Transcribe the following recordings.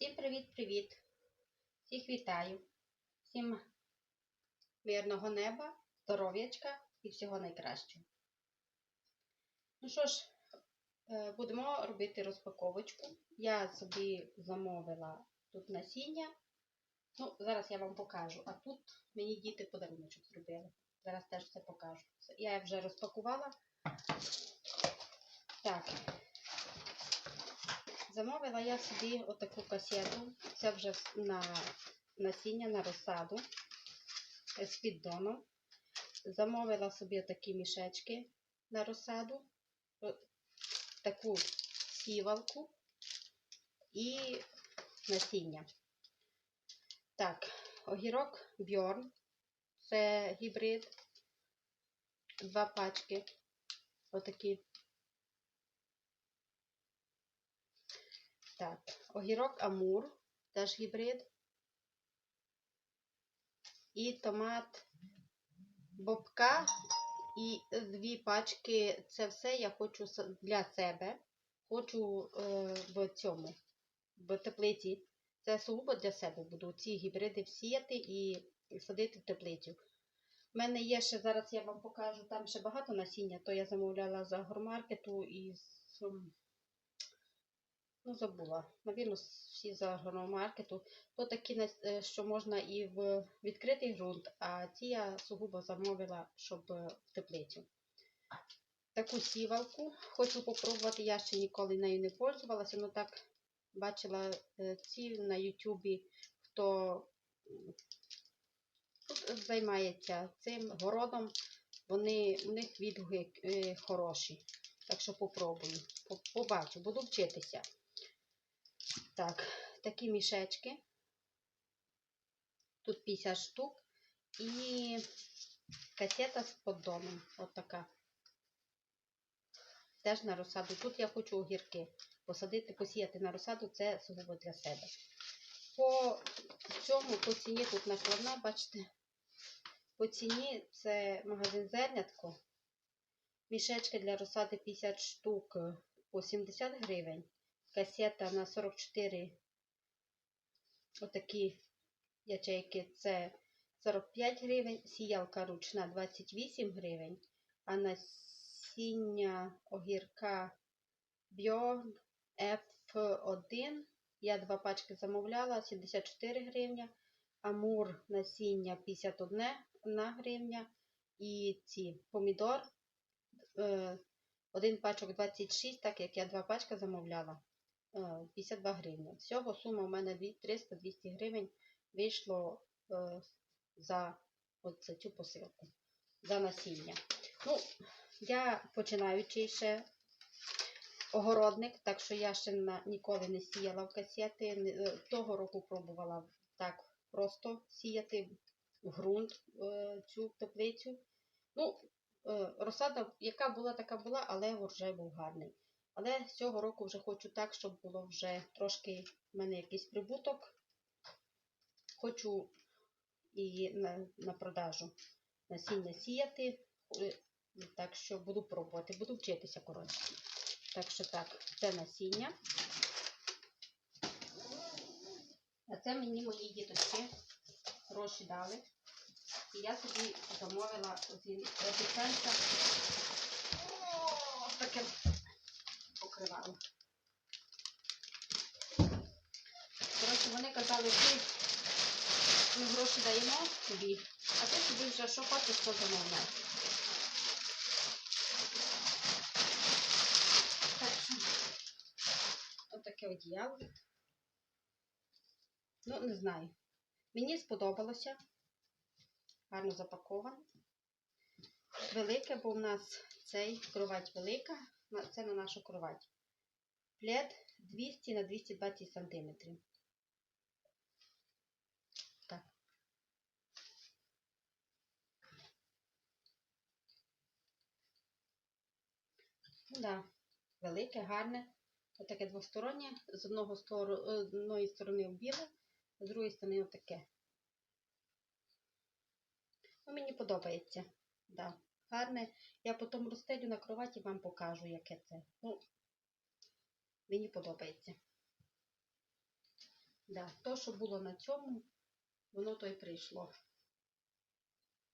Всім привіт-привіт! Всіх вітаю! Всім мирного неба, здоров'ячка і всього найкращого. Ну що ж, е, будемо робити розпаковочку. Я собі замовила тут насіння. Ну, зараз я вам покажу. А тут мені діти подаруночок зробили. Зараз теж все покажу. Я вже розпакувала. Так. Замовила я собі отаку касету. Це вже на насіння на розсаду з піддоном. Замовила собі такі мішечки на розсаду, таку сівалку і насіння. Так, огірок Бьорн. Це гібрид. Два пачки. Отакі. Так, огірок Амур, теж гібрид. І томат Бобка. І дві пачки. Це все я хочу для себе. Хочу е, в цьому, в теплиці. Це сугубо для себе буду ці гібриди всіяти і садити в теплицю. У мене є ще, зараз я вам покажу, там ще багато насіння, то я замовляла з агромаркету і з Ну, забула. Навірно, всі з агромаркету. То такі, е, що можна і в відкритий ґрунт, а ці я сугубо замовила, щоб е, в теплицю. Таку сівалку хочу попробувати. Я ще ніколи нею не пользувалася, але так бачила е, ці на Ютубі, хто займається цим городом. Вони, у них відгуки хороші. Так що попробую. Побачу, буду вчитися. Так, такі мішечки. Тут 50 штук. І касета з поддоном. От така. Теж на розсаду. Тут я хочу огірки посадити, посіяти на розсаду, це сугубо для себе. По цьому, по ціні тут накладна, бачите, по ціні це магазин зернятко. Мішечки для розсади 50 штук по 70 гривень. Касета на 44 отакі ячейки. Це 45 гривень, сіялка ручна 28 гривень, а насіння огірка Bjorn F1 я два пачки замовляла 74 гривня, Амур насіння 51 гривня і ці помідор е, один пачок 26, так як я два пачка замовляла. Е, 52 гривні. Всього сума у мене 300-200 гривень вийшло е, за цю посилку, за насіння. Ну, я починаючий ще огородник, так що я ще ніколи не сіяла в касети. Е, Того року пробувала так просто сіяти в ґрунт е, цю теплицю. Ну, е, розсада, яка була, така була, але врожай був гарний. Але цього року вже хочу так, щоб було вже трошки в мене якийсь прибуток. Хочу і на, на продажу насіння сіяти. Е, Так що буду пробувати, буду вчитися, коротше. Так що так, це насіння. А це мені мої діточки гроші дали. І я собі замовила з епіцентра покривало. Коротше, вони казали, ти ми гроші даємо тобі, а ти собі вже що хочеш, то замовляй. Так одіяло. Ну, не знаю. Мені сподобалося. Гарно запаковано. Велике, бо в нас цей кровать велика. Це на нашу кровать. Плед 200 на 220 сантиметрів. Так. Ну да, велике, гарне. Отаке двостороннє. З одного стору, е, сторони біле, з другої сторони отаке. Ну, мені подобається. Да. Гарне. Я потім розстелю на кроваті, вам покажу, яке це. Ну, мені подобається. Да, то, що було на цьому, воно то й прийшло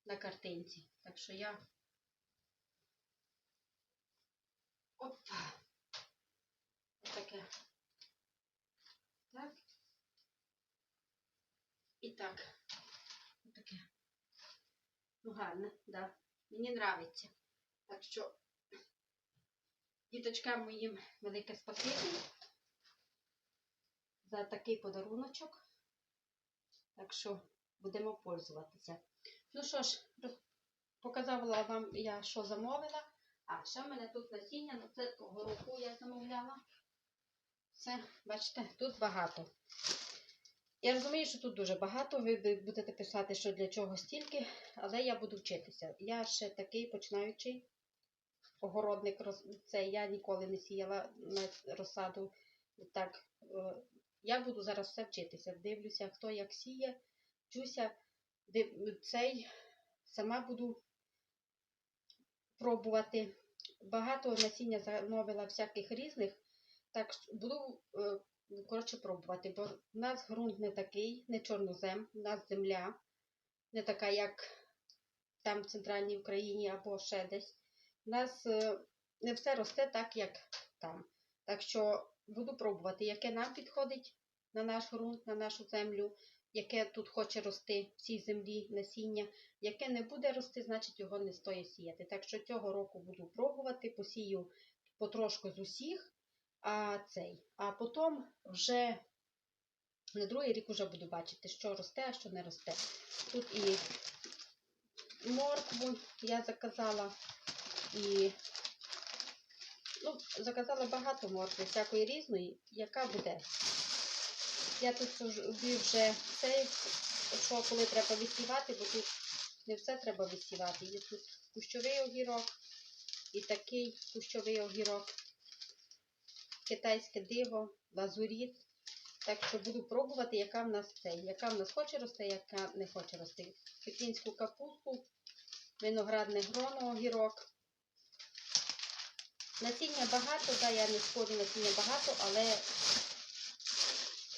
на картинці. Так що я. Опа. Отаке. Так. І так. Отаке. Ну, гарно, да. Мені нравиться. Так що діточкам моїм велике спасибі за такий подаруночок. Так що будемо пользуватися. Ну що ж, показала вам я, що замовила. А, ще в мене тут насіння, ну це того року я замовляла. Це, бачите, тут багато. Я розумію, що тут дуже багато. Ви будете писати, що для чого стільки, але я буду вчитися. Я ще такий починаючий огородник. Це я ніколи не сіяла розсаду. Так, е, я буду зараз все вчитися. Дивлюся, хто як сіє, вчуся. Цей сама буду пробувати. Багато насіння замовила всяких різних. Так буду е, коротше пробувати, бо в нас ґрунт не такий, не чорнозем, в нас земля, не така, як там в центральній Україні або ще десь. У нас е, не все росте так, як там. Так що буду пробувати, яке нам підходить на наш ґрунт, на нашу землю, яке тут хоче рости в цій землі насіння, яке не буде рости, значить його не стоїть сіяти. Так що цього року буду пробувати, посію потрошку з усіх, а цей. А потім вже на другий рік вже буду бачити, що росте, а що не росте. Тут і моркву я заказала, і ну, заказала багато моркви, всякої різної, яка буде. Я тут собі вже цей, що коли треба висівати, бо тут не все треба висівати. Є тут кущовий огірок і такий кущовий огірок, китайське диво, лазуріт. Так що буду пробувати, яка в нас цей, яка в нас хоче рости, яка не хоче рости. Пекінську капусту, виноградне гроно, огірок. Насіння багато, да, я не спорю, насіння багато, але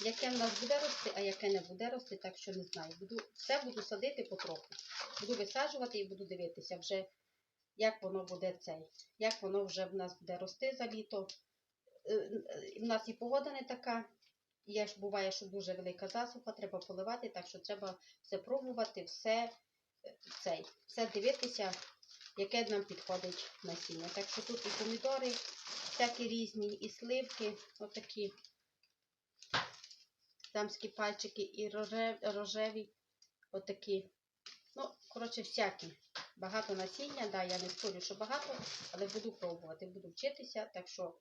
яке в нас буде рости, а яке не буде рости, так що не знаю. Буду, все буду садити потроху. Буду висаджувати і буду дивитися вже, як воно буде цей, як воно вже в нас буде рости за літо. Е, е, В нас і погода не така. Є ж буває, що дуже велика засуха, треба поливати, так що треба все пробувати, все е, цей, все дивитися, яке нам підходить насіння. Так що тут і помідори, всякі різні, і сливки, отакі дамські пальчики, і роже- рожеві, отакі. Ну, коротше, всякі. Багато насіння, да, я не спорю, що багато, але буду пробувати, буду вчитися, так що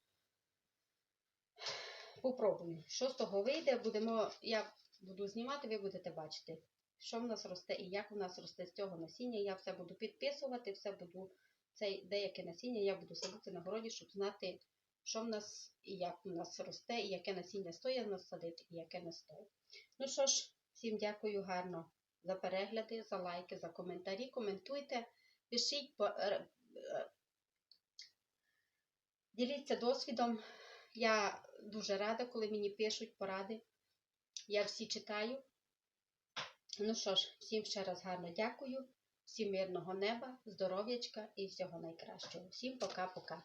попробую. Що з того вийде, будемо, я буду знімати, ви будете бачити, що в нас росте і як в нас росте з цього насіння. Я все буду підписувати, все буду, цей деяке насіння я буду садити на городі, щоб знати, що в нас і як в нас росте, і яке насіння стоїть нас садити, і яке не стоїть. Ну що ж, всім дякую гарно за перегляди, за лайки, за коментарі. Коментуйте, пишіть, е, е, діліться досвідом. Я дуже рада, коли мені пишуть поради. Я всі читаю. Ну що ж, всім ще раз гарно дякую. Всім мирного неба, здоров'ячка і всього найкращого. Всім пока-пока.